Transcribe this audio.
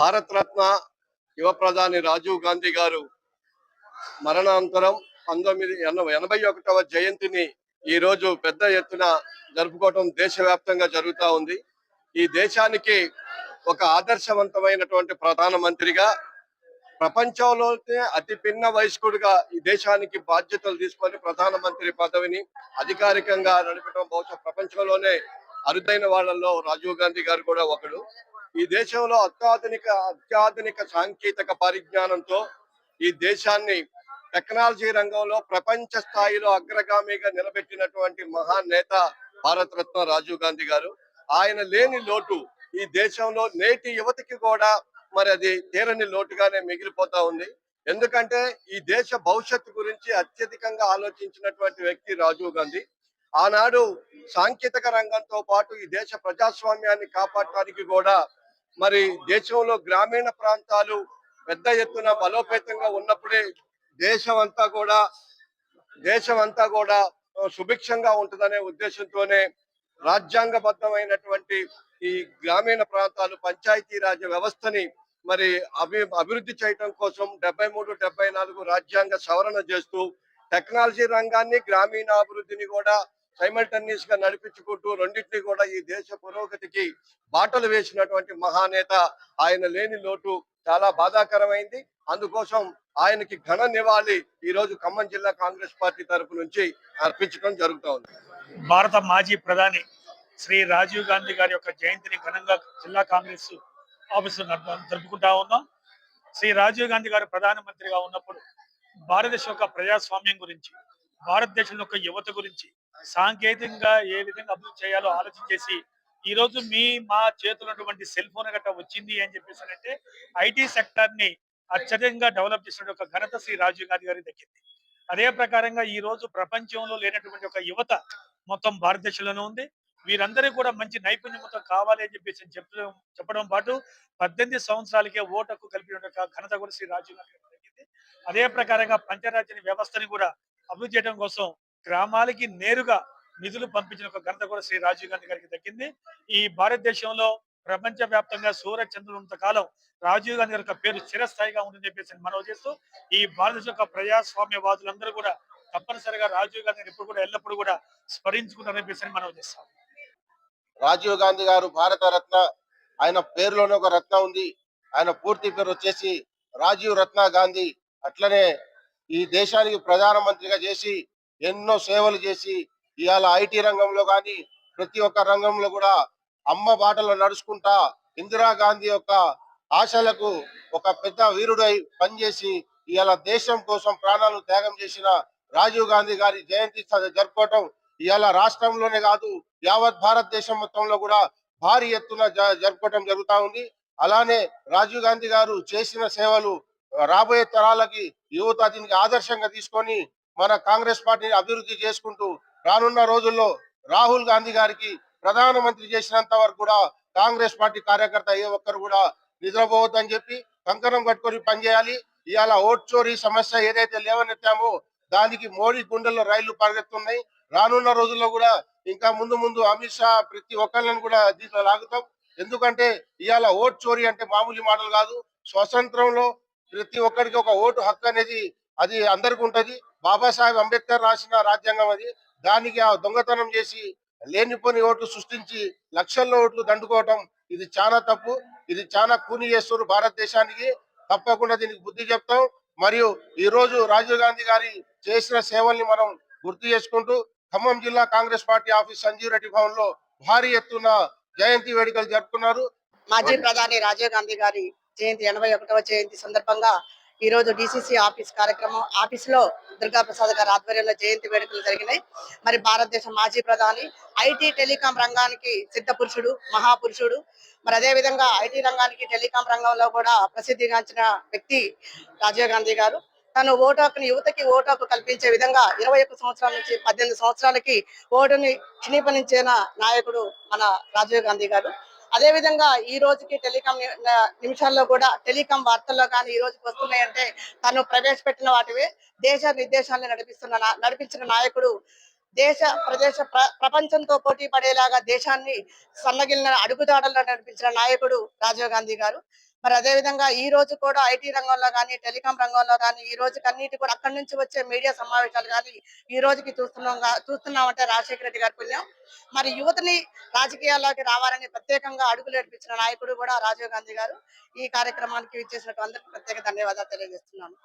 భారత రత్న యువ ప్రధాని రాజీవ్ గాంధీ గారు మరణానంతరం పంతొమ్మిది ఎనభై ఒకటవ జయంతిని ఈ రోజు పెద్ద ఎత్తున జరుపుకోవటం దేశవ్యాప్తంగా జరుగుతూ ఉంది. ఈ దేశానికి ఒక ఆదర్శవంతమైనటువంటి ప్రధానమంత్రిగా ప్రపంచంలోనే అతి పిన్న వయస్కుడిగా ఈ దేశానికి బాధ్యతలు తీసుకొని ప్రధానమంత్రి పదవిని అధికారికంగా నడపడం బహుశా ప్రపంచంలోనే అరుదైన వాళ్ళల్లో రాజీవ్ గాంధీ గారు కూడా ఒకడు. ఈ దేశంలో అత్యాధునిక అత్యాధునిక సాంకేతిక పరిజ్ఞానంతో ఈ దేశాన్ని టెక్నాలజీ రంగంలో ప్రపంచ స్థాయిలో అగ్రగామిగా నిలబెట్టినటువంటి మహాన్ నేత భారతరత్న రాజీవ్ గాంధీ గారు. ఆయన లేని లోటు ఈ దేశంలో నేటి యువతకి కూడా మరి అది తీరని లోటుగానే మిగిలిపోతా ఉంది. ఎందుకంటే ఈ దేశ భవిష్యత్తు గురించి అత్యధికంగా ఆలోచించినటువంటి వ్యక్తి రాజీవ్ గాంధీ. ఆనాడు సాంకేతిక రంగంతో పాటు ఈ దేశ ప్రజాస్వామ్యాన్ని కాపాడటానికి కూడా మరి దేశంలో గ్రామీణ ప్రాంతాలు పెద్ద ఎత్తున బలోపేతంగా ఉన్నప్పుడే దేశం అంతా కూడా దేశం అంతా కూడా సుభిక్షంగా ఉంటుందనే ఉద్దేశంతోనే రాజ్యాంగబద్ధమైనటువంటి ఈ గ్రామీణ ప్రాంతాలు పంచాయతీరాజ్ వ్యవస్థని మరి అభి అభివృద్ధి చేయటం కోసం డెబ్బై మూడు డెబ్బై నాలుగు రాజ్యాంగ సవరణ చేస్తూ టెక్నాలజీ రంగాన్ని గ్రామీణ అభివృద్ధిని కూడా సైమల్టేనియస్గా నడిపించుకుంటూ రెండింటినీ కూడా ఈ దేశ పురోగతికి బాటలు వేసినటువంటి మహానేత ఆయన లేని లోటు చాలా బాధాకరమైంది. అందుకోసం ఆయనకి ఘన నివాళి ఈ రోజు ఖమ్మం జిల్లా కాంగ్రెస్ పార్టీ తరపు నుంచి అర్పించడం జరుగుతా ఉంది. భారత మాజీ ప్రధాని శ్రీ రాజీవ్ గాంధీ గారి యొక్క జయంతిని ఘనంగా జిల్లా కాంగ్రెస్ ఆఫీసు జరుపుకుంటా ఉన్నాం. శ్రీ రాజీవ్ గాంధీ గారు ప్రధానమంత్రిగా ఉన్నప్పుడు భారతదేశం యొక్క ప్రజాస్వామ్యం గురించి భారతదేశం యొక్క యువత గురించి సాంకేతికంగా ఏ విధంగా అభివృద్ధి చేయాలో ఆలోచన చేసి ఈ రోజు మీ మా చేతులటువంటి సెల్ ఫోన్ గట్రా వచ్చింది అని చెప్పేసి అంటే ఐటీ సెక్టర్ని అత్యధికంగా డెవలప్ చేసిన ఒక ఘనత శ్రీ రాజీవ్ గాంధీ గారికి దక్కింది అదే ప్రకారంగా ఈ రోజు ప్రపంచంలో లేనటువంటి ఒక యువత మొత్తం భారతదేశంలోనే ఉంది. వీరందరూ కూడా మంచి నైపుణ్యంతో కావాలి అని చెప్పేసి చెప్పడం చెప్పడం పాటు పద్దెనిమిది సంవత్సరాలకే ఓటకు కలిపిన ఒక ఘనత కూడా శ్రీ రాజీవ్ గాంధీ గారికి దక్కింది అదే ప్రకారంగా పంచరాజ్య వ్యవస్థని కూడా అభివృద్ధి చేయడం కోసం గ్రామాలకి నేరుగా నిధులు పంపించిన ఒక ఘనత కూడా శ్రీ రాజీవ్ గాంధీ గారికి దక్కింది. ఈ భారతదేశంలో ప్రపంచ వ్యాప్తంగా సూర్య చంద్రులంత కాలం రాజీవ్ గాంధీ గారి యొక్క పేరు చిరస్థాయిగా ఉందని చెప్పేసి మనవి చేస్తూ ఈ భారతదేశం యొక్క ప్రజాస్వామ్యవాదులందరూ కూడా తప్పనిసరిగా రాజీవ్ గాంధీ ఇప్పుడు కూడా ఎల్లప్పుడూ కూడా స్మరించుకుంటారని చెప్పేసి మనవి చేస్తాం. రాజీవ్ గాంధీ గారు భారత రత్న ఆయన పేరులోనే ఒక రత్న ఉంది. ఆయన పూర్తి పేరు వచ్చేసి రాజీవ్ రత్న గాంధీ. అట్లనే ఈ దేశానికి ప్రధానమంత్రిగా చేసి ఎన్నో సేవలు చేసి ఇవాళ ఐటీ రంగంలో కానీ ప్రతి ఒక్క రంగంలో కూడా అమ్మ బాటలో నడుచుకుంటా ఇందిరాగాంధీ యొక్క ఆశలకు ఒక పెద్ద వీరుడై పనిచేసి ఇవాళ దేశం కోసం ప్రాణాలు త్యాగం చేసిన రాజీవ్ గాంధీ గారి జయంతి జరుపుకోవటం ఇవాళ రాష్ట్రంలోనే కాదు యావత్ భారతదేశం మొత్తంలో కూడా భారీ ఎత్తున జ- జరుపుకోవటం జరుగుతా ఉంది. అలానే రాజీవ్ గాంధీ గారు చేసిన సేవలు రాబోయే తరాలకి యువత దీనికి ఆదర్శంగా తీసుకొని మన కాంగ్రెస్ పార్టీని అభివృద్ధి చేసుకుంటూ రానున్న రోజుల్లో రాహుల్ గాంధీ గారికి ప్రధానమంత్రి చేసినంత వరకు కూడా కాంగ్రెస్ పార్టీ కార్యకర్త ఏ ఒక్కరు కూడా నిద్రపోవద్దని చెప్పి కంకణం కట్టుకొని పనిచేయాలి. ఇవాళ ఓట్ చోరీ సమస్య ఏదైతే లేవనెత్తామో దానికి మోడీ గుండెల్లో రైళ్ళు పరిగెత్తున్నాయి. రానున్న రోజుల్లో కూడా ఇంకా ముందు ముందు అమిత్ షా ప్రతి ఒక్కరిని కూడా దీంట్లో లాగుతాం. ఎందుకంటే ఇవాళ ఓట్ చోరీ అంటే మామూలు మాటలు కాదు. స్వతంత్రంలో ప్రతి ఒక్కరికి ఒక ఓటు హక్కు అనేది అది అందరికి ఉంటది. బాబాసాహెబ్ అంబేద్కర్ రాసిన రాజ్యాంగం అది. దానికి ఆ దొంగతనం చేసి లేనిపోని ఓట్లు సృష్టించి లక్షల్లో ఓట్లు దండుకోవటం ఇది చాలా తప్పు. ఇది చాలా కూని చేస్తారు భారతదేశానికి. తప్పకుండా దీనికి బుద్ధి చెప్తాం. మరియు ఈ రోజు రాజీవ్ గాంధీ గారి చేసిన సేవల్ని మనం గుర్తు చేసుకుంటూ ఖమ్మం జిల్లా Congress party office Sanjeev Reddy భవన్లో భారీ ఎత్తున జయంతి వేడుకలు జరుపుకున్నారు. మాజీ ప్రధాని రాజీవ్ గాంధీ గారి జయంతి ఎనభై ఒకటవ జయంతి సందర్భంగా ఈ రోజు డిసిసి ఆఫీస్ కార్యక్రమం ఆఫీస్లో దుర్గా గారి ఆధ్వర్యంలో జయంతి వేడుకలు జరిగినాయి. మరి భారతదేశ మాజీ ప్రధాని ఐటీ టెలికాం రంగానికి సిద్ధ పురుషుడు మహాపురుషుడు. మరి అదే విధంగా ఐటీ రంగానికి టెలికాం రంగంలో కూడా ప్రసిద్ధిగాంచిన వ్యక్తి రాజీవ్ గాంధీ గారు. తను ఓటు హక్కుని యువతకి ఓటు హక్కు కల్పించే విధంగా ఇరవై ఒక్క సంవత్సరాల నుంచి పద్దెనిమిది సంవత్సరాలకి ఓటుని క్షిణీపనించిన నాయకుడు మన రాజీవ్ గాంధీ గారు. అదే విధంగా ఈ రోజుకి టెలికాం నిమిషాల్లో కూడా టెలికాం వార్తల్లో కానీ ఈ రోజుకి వస్తున్నాయంటే తను ప్రవేశపెట్టిన వాటివే దేశ నిర్దేశాలను నడిపిస్తున్న నడిపించిన నాయకుడు దేశ ప్రదేశ ప్ర- ప్రపంచంతో పోటీ పడేలాగా దేశాన్ని సన్నగిలిన అడుగుదాడల్లో నడిపించిన నాయకుడు రాజీవ్ గాంధీ గారు. మరి అదే విధంగా ఈ రోజు కూడా ఐటీ రంగంలో కానీ టెలికాం రంగంలో కానీ ఈ రోజు కన్నీటి కూడా అక్కడి నుంచి వచ్చే మీడియా సమావేశాలు కానీ ఈ రోజుకి చూస్తున్నాం చూస్తున్నామంటే రాజశేఖర రెడ్డి గారి పుణ్యం. మరి యువతని రాజకీయాల్లోకి రావాలని ప్రత్యేకంగా అడుగులు నడిపించిన నాయకుడు కూడా రాజీవ్ గాంధీ గారు. ఈ కార్యక్రమానికి ఇచ్చేసినట్టు అందరికీ ప్రత్యేక ధన్యవాదాలు తెలియజేస్తున్నాను.